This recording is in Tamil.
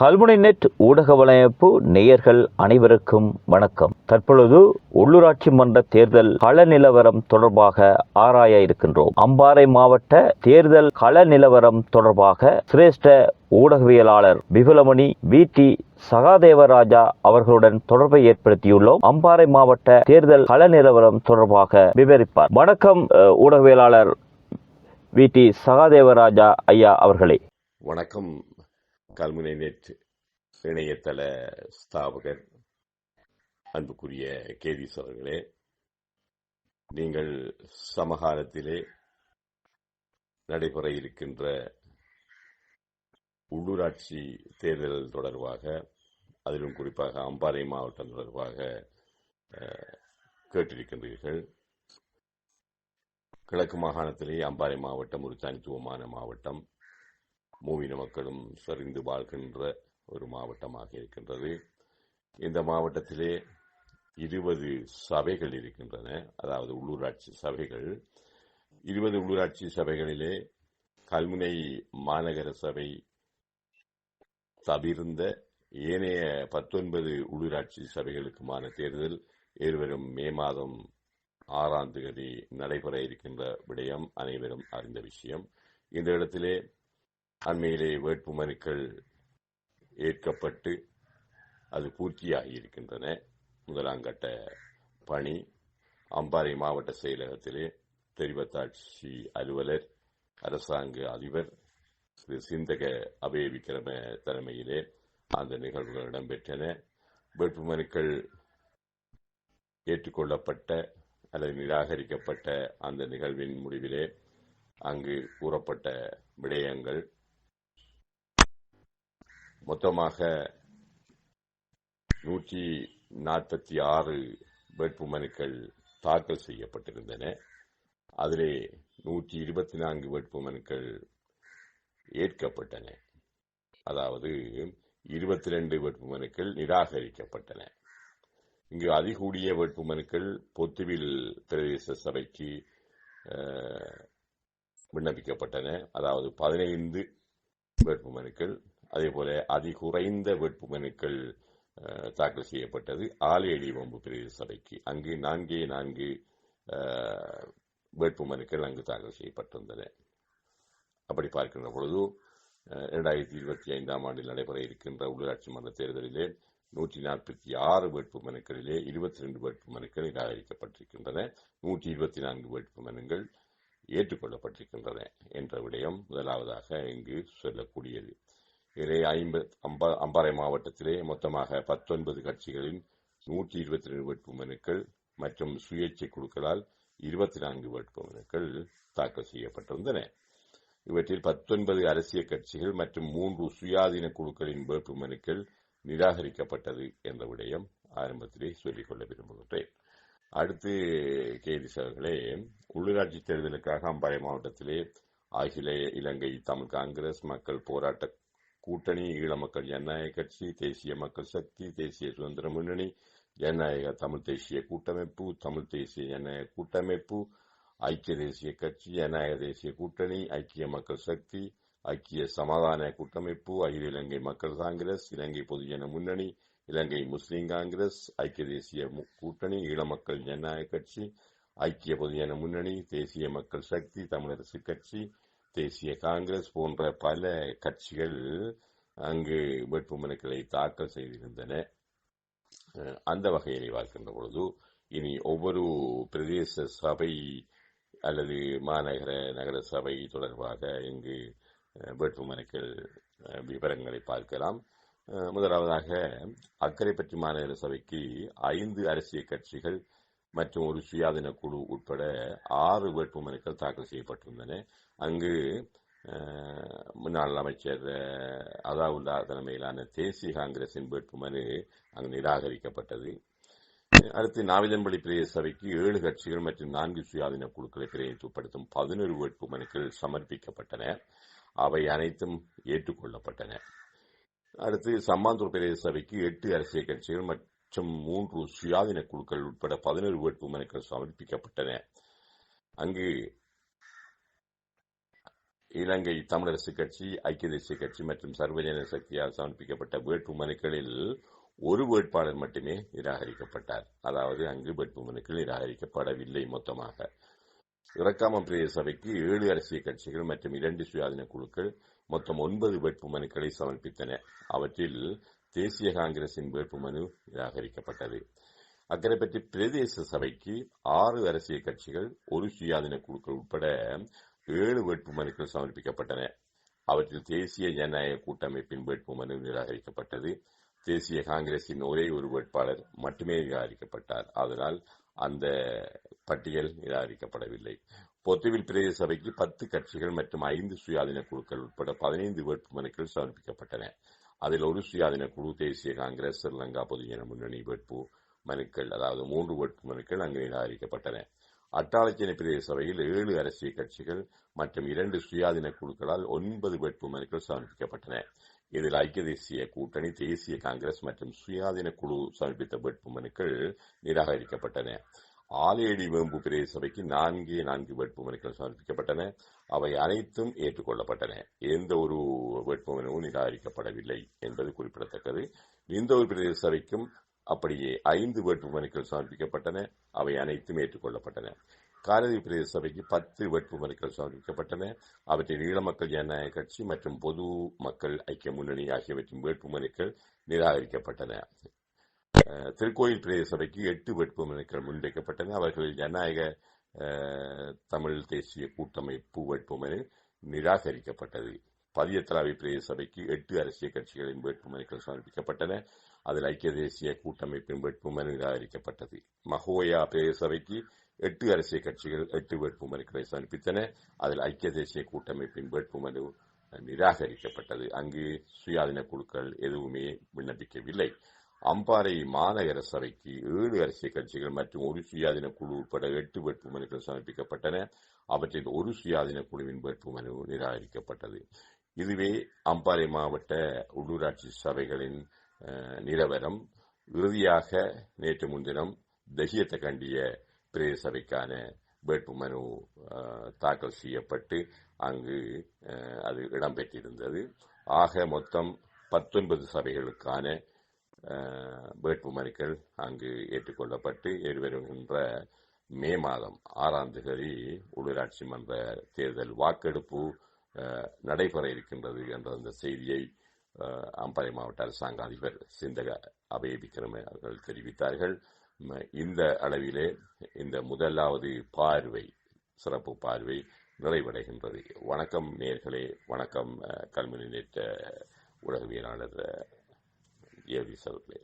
கல்முனை நெட் ஊடக வலையமைப்பு நேயர்கள் அனைவருக்கும் வணக்கம். தற்பொழுது உள்ளூராட்சி மன்ற தேர்தல் கள நிலவரம் தொடர்பாக ஆராய இருக்கின்றோம். அம்பாறை மாவட்ட தேர்தல் கள நிலவரம் தொடர்பாக சிரேஷ்ட ஊடகவியலாளர் விபுலமணி வி. டி. சகாதேவராஜா அவர்களுடன் தொடர்பை ஏற்படுத்தியுள்ளோம். அம்பாறை மாவட்ட தேர்தல் கள நிலவரம் தொடர்பாக விவரிப்பார். வணக்கம் ஊடகவியலாளர் வி. டி. சகாதேவராஜா ஐயா அவர்களே. வணக்கம். கல்முனை நெட் இணையதள ஸ்தாபகர் அன்புக்குரிய கேதீஸ் அவர்களே நீங்கள் சமகாலத்திலே நடைபெற இருக்கின்ற உள்ளூராட்சி தேர்தல் தொடர்பாக அதிலும் குறிப்பாக அம்பாறை மாவட்டம் தொடர்பாக கேட்டிருக்கின்றீர்கள். கிழக்கு மாகாணத்திலே அம்பாறை மாவட்டம் ஒரு தனித்துவமான மாவட்டம். மூவின மக்களும் சரிந்து வாழ்கின்ற ஒரு மாவட்டமாக இருக்கின்றது. இந்த மாவட்டத்திலே இருபது சபைகள் இருக்கின்றன. அதாவது உள்ளூராட்சி சபைகள். இருபது உள்ளூராட்சி சபைகளிலே கல்முனை மாநகர சபை தவிர்ந்த ஏனைய பத்தொன்பது உள்ளூராட்சி சபைகளுக்குமான தேர்தல் எதிர்வரும் மே மாதம் ஆறாம் தேதி நடைபெற இருக்கின்ற விடயம் அனைவரும் அறிந்த விஷயம். இந்த இடத்திலே அண்மையிலே வேட்புமனுக்கள் ஏற்கப்பட்டு அது பூர்த்தியாகி இருக்கின்றன முதலாம் கட்ட பணி அம்பாறை மாவட்ட செயலகத்திலே தெரிவத்தாட்சி அலுவலர் அரசாங்க அதிபர் திரு சிந்தக அபய விக்ரம தலைமையிலே அந்த நிகழ்வுகள் இடம்பெற்றன. வேட்புமனுக்கள் ஏற்றுக்கொள்ளப்பட்ட அல்லது நிராகரிக்கப்பட்ட அந்த நிகழ்வின் முடிவிலே அங்கு கூறப்பட்ட விடயங்கள் மொத்தமாக நூற்றி நாற்பத்தி ஆறு வேட்புமனுக்கள் தாக்கல் செய்யப்பட்டிருந்தன. அதிலே நூற்றி இருபத்தி நான்கு வேட்புமனுக்கள் ஏற்கப்பட்டன. அதாவது இருபத்தி ரெண்டு வேட்புமனுக்கள் நிராகரிக்கப்பட்டன. இங்கு அதிகூடிய வேட்புமனுக்கள் பொத்துவில் பிரதேச சபைக்கு விண்ணப்பிக்கப்பட்டன. அதாவது பதினைந்து வேட்புமனுக்கள் அதேபோல அதிகுறைந்த வேட்புமனுக்கள் தாக்கல் செய்யப்பட்டது. ஆலையடி வம்பு பிரதேச சபைக்கு அங்கு நான்கே நான்கு வேட்பு வேட்புமனுக்கள் அங்கு தாக்கல் செய்யப்பட்டிருந்தன. அப்படி பார்க்கின்ற பொழுது இரண்டாயிரத்தி இருபத்தி ஐந்தாம் ஆண்டில் நடைபெற இருக்கின்ற உள்ளாட்சி மன்ற தேர்தலிலே நூற்றி நாற்பத்தி ஆறு வேட்புமனுக்களிலே இருபத்தி ரெண்டு வேட்பு மனுக்கள் நிராகரிக்கப்பட்டிருக்கின்றன. நூற்றி இருபத்தி நான்கு வேட்புமனுங்கள் ஏற்றுக்கொள்ளப்பட்டிருக்கின்றன என்ற விடயம் முதலாவதாக இங்கு சொல்லக்கூடியது. இதிலே ஐம்பது அம்பா- அம்பாறை மாவட்டத்திலே மொத்தமாக பத்தொன்பது கட்சிகளின் நூற்றி இருபத்தி ரெண்டு வேட்புமனுக்கள் மற்றும் சுயேட்சை குழுக்களால் இருபத்தி நான்கு வேட்புமனுக்கள் தாக்கல் செய்யப்பட்டிருந்தன. இவற்றில் பத்தொன்பது அரசியல் கட்சிகள் மற்றும் மூன்று சுயாதீன குழுக்களின் வேட்புமனுக்கள் நிராகரிக்கப்பட்டது என்ற விடயம் ஆரம்பத்திலே சொல்லிக்கொள்ள விரும்புகின்றேன். அடுத்து கேதி சார்களே உள்ளூராட்சி தேர்தலுக்காக அம்பாறை மாவட்டத்திலே அகில இலங்கை தமிழ் காங்கிரஸ் மக்கள் போராட்ட கூட்டணி ஈழ மக்கள் ஜனநாயக கட்சி தேசிய மக்கள் சக்தி தேசிய சுதந்திர முன்னணி ஜனநாயக தமிழ் தேசிய கூட்டமைப்பு தமிழ் தேசிய ஜனநாயக கூட்டமைப்பு ஐக்கிய தேசிய கட்சி ஜனநாயக தேசிய கூட்டணி ஐக்கிய மக்கள் சக்தி ஐக்கிய சமாதான கூட்டமைப்பு அகில இலங்கை மக்கள் காங்கிரஸ் இலங்கை பொதுஜன முன்னணி இலங்கை முஸ்லிம் காங்கிரஸ் ஐக்கிய தேசிய கூட்டணி ஈழமக்கள் ஜனநாயக கட்சி ஐக்கிய பொதுஜன முன்னணி தேசிய மக்கள் சக்தி தமிழரசு கட்சி தேசிய காங்கிரஸ் போன்ற பல கட்சிகள் அங்கு வேட்புமனுக்களை தாக்கல் செய்திருந்தன. அந்த வகையிலே பார்க்கின்ற பொழுது இனி ஒவ்வொரு பிரதேச சபை அல்லது மாநகர நகர சபை தொடர்பாக இங்கு வேட்புமனுக்கள் விவரங்களை பார்க்கலாம். முதலாவதாக அக்கரைப்பட்டி மாநகர சபைக்கு ஐந்து அரசியல் கட்சிகள் மற்றும் ஒரு சுயாதீன குழு உட்பட ஆறு வேட்புமனுக்கள் தாக்கல் செய்யப்பட்டிருந்தன. அங்கு முன்னாள் அமைச்சர் அதாவுல்லா தலைமையிலான தேசிய காங்கிரசின் வேட்புமனு அங்கு நிராகரிக்கப்பட்டது. அடுத்து நாவிதம்பள்ளி பிரதேச சபைக்கு ஏழு கட்சிகள் மற்றும் நான்கு சுயாதீன குழுக்களை பிரதிநிதித்துவப்படுத்தும் பதினொரு வேட்புமனுக்கள் சமர்ப்பிக்கப்பட்டன. அவை அனைத்தும் ஏற்றுக்கொள்ளப்பட்டன. அடுத்து சம்மாந்தூர் பிரதேச சபைக்கு எட்டு அரசியல் கட்சிகள் மற்றும் மூன்று சுயாதீன குழுக்கள் உட்பட பதினொரு வேட்புமனுக்கள் சமர்ப்பிக்கப்பட்டன. அங்கு இலங்கை தமிழரசு கட்சி ஐக்கிய தேசிய கட்சி மற்றும் சர்வஜன சக்தியால் சமர்ப்பிக்கப்பட்ட வேட்பு மனுக்களில் ஒரு வேட்பாளர் மட்டுமே நிராகரிக்கப்பட்டார். அதாவது அங்கு வேட்பு மனுக்கள் நிராகரிக்கப்படவில்லை மொத்தமாக. இறக்காமம் பிரதேச சபைக்கு ஏழு அரசியல் கட்சிகள் மற்றும் இரண்டு சுயாதீன குழுக்கள் மொத்தம் ஒன்பது வேட்பு மனுக்களை சமர்ப்பித்தன. அவற்றில் தேசிய காங்கிரசின் வேட்புமனு நிராகரிக்கப்பட்டது. அக்கரைப்பற்றி பிரதேச சபைக்கு ஆறு அரசியல் கட்சிகள் ஒரு சுயாதீன குழுக்கள் உட்பட ஏழு வேட்புமனுக்கள் சமர்ப்பிக்கப்பட்டன. அவற்றில் தேசிய ஜனநாயக கூட்டமைப்பின் வேட்புமனு நிராகரிக்கப்பட்டது. தேசிய காங்கிரசின் ஒரே ஒரு வேட்பாளர் மட்டுமே நிராகரிக்கப்பட்டார். அதனால் அந்த பட்டியல் நிராகரிக்கப்படவில்லை. பொத்துவில் பிரதேச சபைக்கு பத்து கட்சிகள் மற்றும் ஐந்து சுயாதீன குழுக்கள் உட்பட பதினைந்து வேட்புமனுக்கள் சமர்ப்பிக்கப்பட்டன. அதில் ஒரு சுயாதீன குழு தேசிய காங்கிரஸ் ஸ்ரீலங்கா பொதுஜன முன்னணி வேட்பு மனுக்கள் அதாவது மூன்று வேட்பு மனுக்கள் அங்கு நிராகரிக்கப்பட்டன. அட்டாளச்சினை பிரதேச சபையில் ஏழு அரசியல் கட்சிகள் மற்றும் இரண்டு சுயாதீன குழுக்களால் ஒன்பது வேட்பு மனுக்கள் சமர்ப்பிக்கப்பட்டன. இதில் ஐக்கிய தேசிய கூட்டணி தேசிய காங்கிரஸ் மற்றும் சுயாதீன குழு சமர்ப்பித்த வேட்பு மனுக்கள் நிராகரிக்கப்பட்டன. ஆலேடி வேம்பு பிரதேச சபைக்கு நான்கே நான்கு வேட்புமனுக்கள் சமர்ப்பிக்கப்பட்டன. அவை அனைத்தும் ஏற்றுக்கொள்ளப்பட்டன. எந்த ஒரு வேட்புமனுவும் நிராகரிக்கப்படவில்லை என்பது குறிப்பிடத்தக்கது. இந்த ஒரு பிரதேச சபைக்கும் அப்படியே ஐந்து வேட்புமனுக்கள் சமர்ப்பிக்கப்பட்டன. அவை அனைத்தும் ஏற்றுக்கொள்ளப்பட்டன. காரதி பிரதேச சபைக்கு பத்து வேட்புமனுக்கள் சமர்ப்பிக்கப்பட்டன. அவற்றில் ஈழ மக்கள் ஜனநாயக கட்சி மற்றும் பொது மக்கள் ஐக்கிய முன்னணி ஆகியவற்றின் வேட்புமனுக்கள் நிராகரிக்கப்பட்டன. திருக்கோயில் பிரதேச சபைக்கு எட்டு வேட்புமனுக்கள் முன்வைக்கப்பட்டன. அவர்களில் ஜனநாயக தமிழ் தேசிய கூட்டமைப்பு வேட்புமனு நிராகரிக்கப்பட்டது. பதியத்தலாவி பிரதேச சபைக்கு எட்டு அரசியல் கட்சிகளின் வேட்புமனுக்கள் சமர்ப்பிக்கப்பட்டன. அதில் ஐக்கிய தேசிய கூட்டமைப்பின் வேட்புமனு நிராகரிக்கப்பட்டது. மகோயா பிரதேச சபைக்கு எட்டு அரசியல் கட்சிகள் எட்டு வேட்புமனுக்களை சமர்ப்பித்தன. அதில் ஐக்கிய தேசிய கூட்டமைப்பின் வேட்புமனு நிராகரிக்கப்பட்டது. அங்கு சுயாதீன குழுக்கள் எதுவுமே விண்ணப்பிக்கவில்லை. அம்பாறை மாநகர சபைக்கு ஏழு அரசியல் கட்சிகள் மற்றும் ஒரு சுயாதீன குழு உட்பட எட்டு வேட்புமனுக்கள் சமர்ப்பிக்கப்பட்டன அவற்றில் ஒரு சுயாதீன குழுவின் வேட்புமனு நிராகரிக்கப்பட்டது. இதுவே அம்பாறை மாவட்ட உள்ளூராட்சி சபைகளின் நிலவரம். இறுதியாக நேற்று முன்தினம் தஹியத்தை கண்டிய பிரதேச சபைக்கான வேட்புமனு தாக்கல் செய்யப்பட்டு அங்கு அது இடம்பெற்றிருந்தது. ஆக மொத்தம் பத்தொன்பது சபைகளுக்கான வேட்புமனுக்கள் அங்கு ஏற்றுக்கொள்ளப்பட்டு எதிர்வருகின்ற மே மாதம் ஆறாம் தேதி உள்ளூராட்சி மன்ற தேர்தல் வாக்கெடுப்பு நடைபெற இருக்கின்றது என்ற அந்த செய்தியை அம்பாறை மாவட்ட அரசாங்க அதிபர் சிந்தக அபய விக்ரம அவர்கள் தெரிவித்தார்கள். இந்த அளவிலே இந்த முதலாவது பார்வை சிறப்பு பார்வை நிறைவடைகின்றது. வணக்கம் நேர்களே வணக்கம் கல்முனை நேற்ற உலகவியலாளர் ஏவி அவர்களே